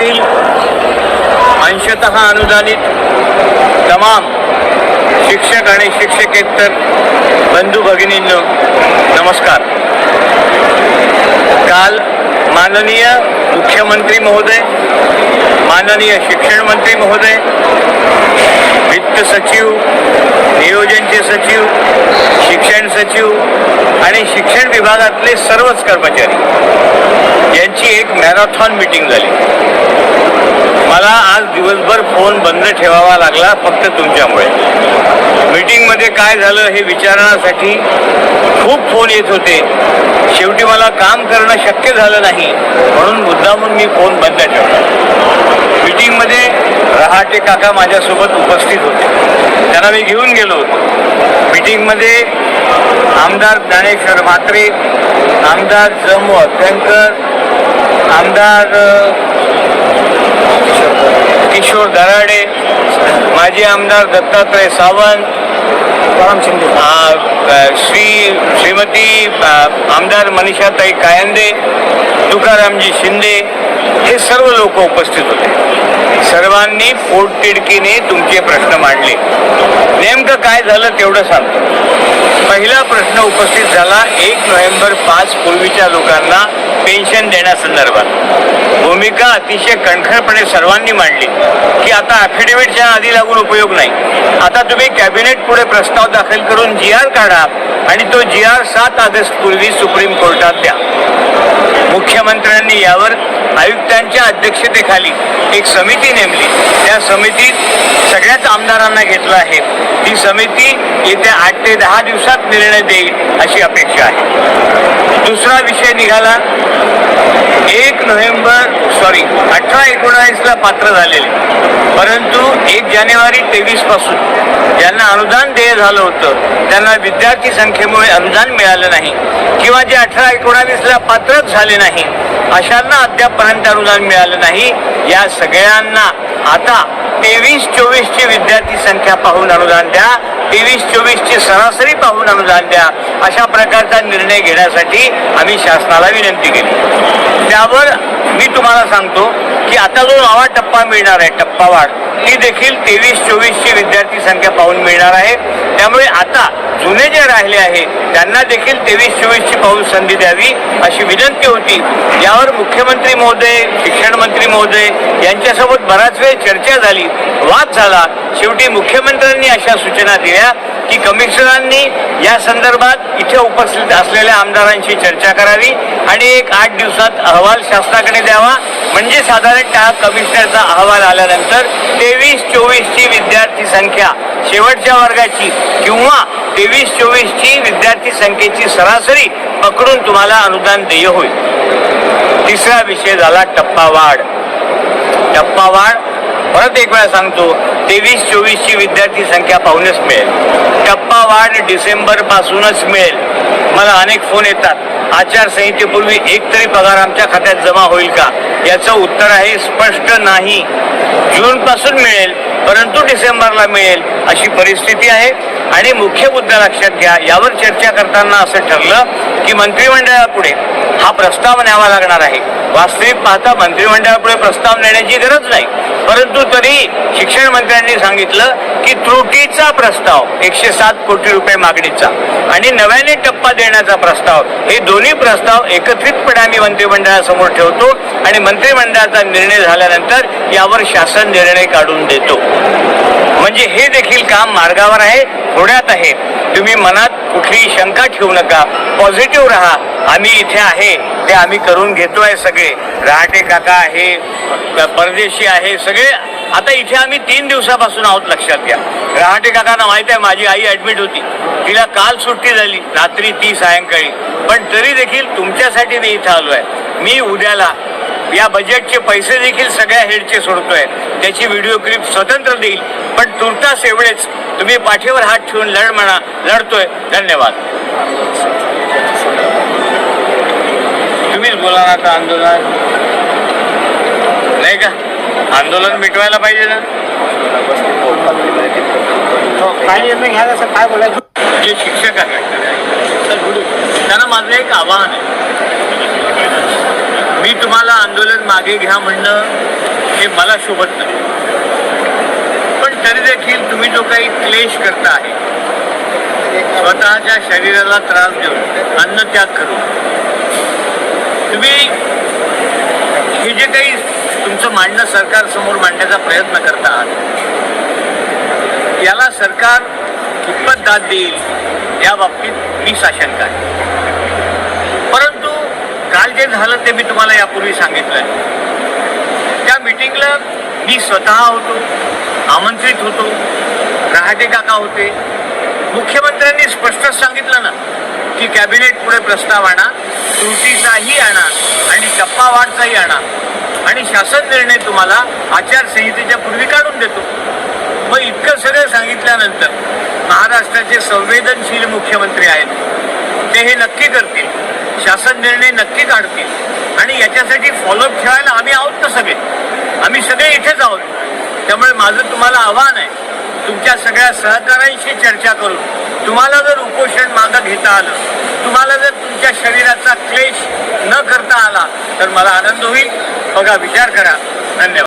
राज्यातील अंशतः अनुदानित तमाम शिक्षक आणि शिक्षकेतर बंधू भगिनींनो नमस्कार. काल माननीय मुख्यमंत्री महोदय माननीय शिक्षण मंत्री महोदय वित्त सचिव नियोजनचे सचिव शिक्षण सचिव आणि शिक्षण विभागातले सर्वच कर्मचारी यांची एक मॅरेथॉन मीटिंग झाली. मला आज दिवसभर फोन बंद ठेवावा लागला फक्त तुमच्यामुळे. मीटिंगमध्ये काय झालं हे विचारण्यासाठी खूप फोन येत होते. शेवटी मला काम करणं शक्य झालं नाही म्हणून मुद्दामून मी फोन बंद ठेवला. मीटिंगमध्ये रहाटे काका माझ्यासोबत उपस्थित होते. त्यांना मी घेऊन गेलो होतो. मीटिंगमध्ये आमदार ज्ञानेश्वर म्हात्रे आमदार जमू अभ्यंकर आमदार किशोर दराडे माजी आमदार दत्तात्रय सावंत श्री श्रीमती आमदार मनीषाताई कायंदे तुकारामजी शिंदे हे सर्व लोक उपस्थित होते. सर्वांनी पोटतिडकीने तुमचे प्रश्न मांडले. नेमकं काय झालं तेवढं सांगतो. पहिला प्रश्न उपस्थित झाला एक नोव्हेंबर पाच पूर्वीच्या लोकांना पेन्शन देण्यासंदर्भात. भूमिका अतिशय कणखरपणे सर्वांनी मांडली की आता ॲफिडेव्हिटच्या आधी लागून उपयोग नाही. आता तुम्ही कॅबिनेट पुढे प्रस्ताव दाखल करून जी आर काढा आणि तो जी आर सात ऑगस्ट पूर्वी सुप्रीम कोर्टात द्या. मुख्यमंत्र्यांनी यावर आयुक्तांच्या अध्यक्षतेखाली एक समिती नेमली. त्या समितीत सगळ्याच आमदारांना घेतलं आहे. ती समिती येत्या आठ ते दहा दिवसात निर्णय देईल अशी अपेक्षा आहे. दुसरा विषय निघाला. एक नोव्हेंबर सॉरी अठरा एकोणावीसला पात्र झालेले. परंतु एक जानेवारी तेवीसपासून ज्यांना अनुदान देय झालं होतं त्यांना विद्यार्थी संख्येमुळे अनुदान मिळालं नाही किंवा जे अठरा एकोणावीसला पात्रच झाले नाही अशांना अद्यापपर्यंत अनुदान मिळालं नाही. या सगळ्यांना आता तेवीस चोवीसची विद्यार्थी संख्या पाहून अनुदान द्या. तेवीस चोवीसची सरासरी पाहून अनुदान द्या. अशा प्रकारचा निर्णय घेण्यासाठी आम्ही शासनाला विनंती केली. त्यावर मी तुम्हाला सांगतो की आता जो नवा टप्पा मिळणार आहे टप्पा वाढ. ती देखील तेवीस चोवीसची विद्यार्थी संख्या पाहून मिळणार आहे. त्यामुळे आता जुने जे राहिले आहे त्यांना देखील तेवीस चोवीसची पाहून संधी द्यावी अशी विनंती होती. यावर मुख्यमंत्री महोदय शिक्षण मंत्री महोदय यांच्यासोबत बराच वेळ चर्चा झाली. वाद झाला. शेवटी मुख्यमंत्र्यांनी अशा सूचना दिल्या. की कमिशनरांनी या संदर्भात इथे उपस्थित असलेल्या आमदारांशी चर्चा करावी आणि एक आठ दिवसात अहवाल शासनाकडे द्यावा. म्हणजे साधारणतः कमिशनरचा अहवाल आल्यानंतर तेवीस चोवीसची विद्यार्थी संख्या शेवटच्या वर्गाची किंवा तेवीस चोवीसची विद्यार्थी संख्येची सरासरी पकडून तुम्हाला अनुदान देय होईल. तिसरा विषय झाला टप्पा वाढ टप्पा वाढ परत एक वेळा सांगतो तेवीस चोवीसची विद्यार्थी संख्या पाहूनच मिळेल. टप्पा वाढ डिसेंबर पासूनच मिळेल. मला अनेक फोन येतात. आचारसंहितेपूर्वी एक तरी पगार आमच्या खात्यात जमा होईल का? याचं उत्तर आहे स्पष्ट नाही. जून पासून मिळेल परंतु डिसेंबरला मिळेल अशी परिस्थिती आहे. आणि मुख्य मुद्दा लक्षात घ्या यावर चर्चा करताना असं ठरलं की मंत्रिमंडळापुढे हा प्रस्ताव न्यावा लागणार आहे. वास्तविक पाहता मंत्रिमंडळापुढे प्रस्ताव नेण्याची गरज नाही. परंतु तरी शिक्षण मंत्र्यांनी सांगितलं की त्रुटीचा प्रस्ताव एकशे सात कोटी रुपये मागणीचा आणि नव्याने टप्पा देण्याचा प्रस्ताव हे दोन्ही प्रस्ताव एकत्रितपणे आम्ही मंत्रिमंडळासमोर ठेवतो आणि मंत्रिमंडळाचा निर्णय झाल्यानंतर यावर शासन निर्णय काढून देतो. म्हणजे हे देखील काम मार्गावर आहे. थोड्यात आहे. तुम्ही मनात कुठलीही शंका ठेवू नका. पॉझिटिव्ह राहा. आम्ही इथे आहे. ते आम्ही करून घेतो आहे सगळे. रहाटे काका आहे परदेशी आहे सगळे. आता इथे आम्ही तीन दिवसापासून आहोत लक्षात घ्या. रहाटे काकांना माहीत आहे माझी आई ऍडमिट होती. तिला काल सुट्टी झाली रात्री ती सायंकाळी. पण तरी देखील तुमच्यासाठी मी इथं आलो आहे मी उद्याला या बजेटचे पैसे देखील सगळ्या हेडचे सोडतोय. त्याची व्हिडिओ क्लिप स्वतंत्र देईल. पण तुर्तास एवढेच. तुम्ही पाठीवर हात ठेवून लढ म्हणा लढतोय. धन्यवाद. तुम्हीच बोला ना आता आंदोलन. नाही का? आंदोलन मिटवायला पाहिजे ना. काय असं काय बोलायचं? जे शिक्षक आहेत. त्यांना माझं एक आव्हान आहे. मी तुम्हाला आंदोलन मागे घ्या म्हणणं हे मला शोभत नाही. पण तरी देखील क्लेश करता आहे. स्वतःच्या शरीराला त्रास देऊन अन्न त्याग करून. तुम्ही हे जे काही तुमचं मांडणं सरकार समोर मांडण्याचा प्रयत्न करता आहात याला सरकार कितपत दाद देईल या बाबतीत मी साशंक आहे. परंतु काल जे झालं ते मी तुम्हाला यापूर्वी सांगितलं त्या मिटिंगला मी स्वतः होतो आमंत्रित होतो. रहाटे काका होते? मुख्यमंत्र्यांनी स्पष्टच सांगितलं ना की कॅबिनेट पुढे प्रस्ताव आणा त्रुटीचाही आणा आणि टप्पावाढचाही आणा. आणि शासन निर्णय तुम्हाला आचारसंहितेच्या पूर्वी काढून देतो. मग इतकं सगळं सांगितल्यानंतर महाराष्ट्राचे संवेदनशील मुख्यमंत्री आहेत. ते हे नक्की करतील. शासन निर्णय नक्की काढतील. आणि याच्यासाठी फॉलोअप ठेवायला आम्ही आहोत ना सगळे. आम्ही सगळे इथेच आहोत. त्यामुळे माझं तुम्हाला आव्हान आहे तुमच्या सगळ्या सहकाऱ्यांशी चर्चा करून तुम्हाला जर उपोषण मागं घेता आलं तुम्हाला जर तुमच्या शरीराचा क्लेश न करता आला तर मला आनंद होईल. बघा विचार करा. धन्यवाद.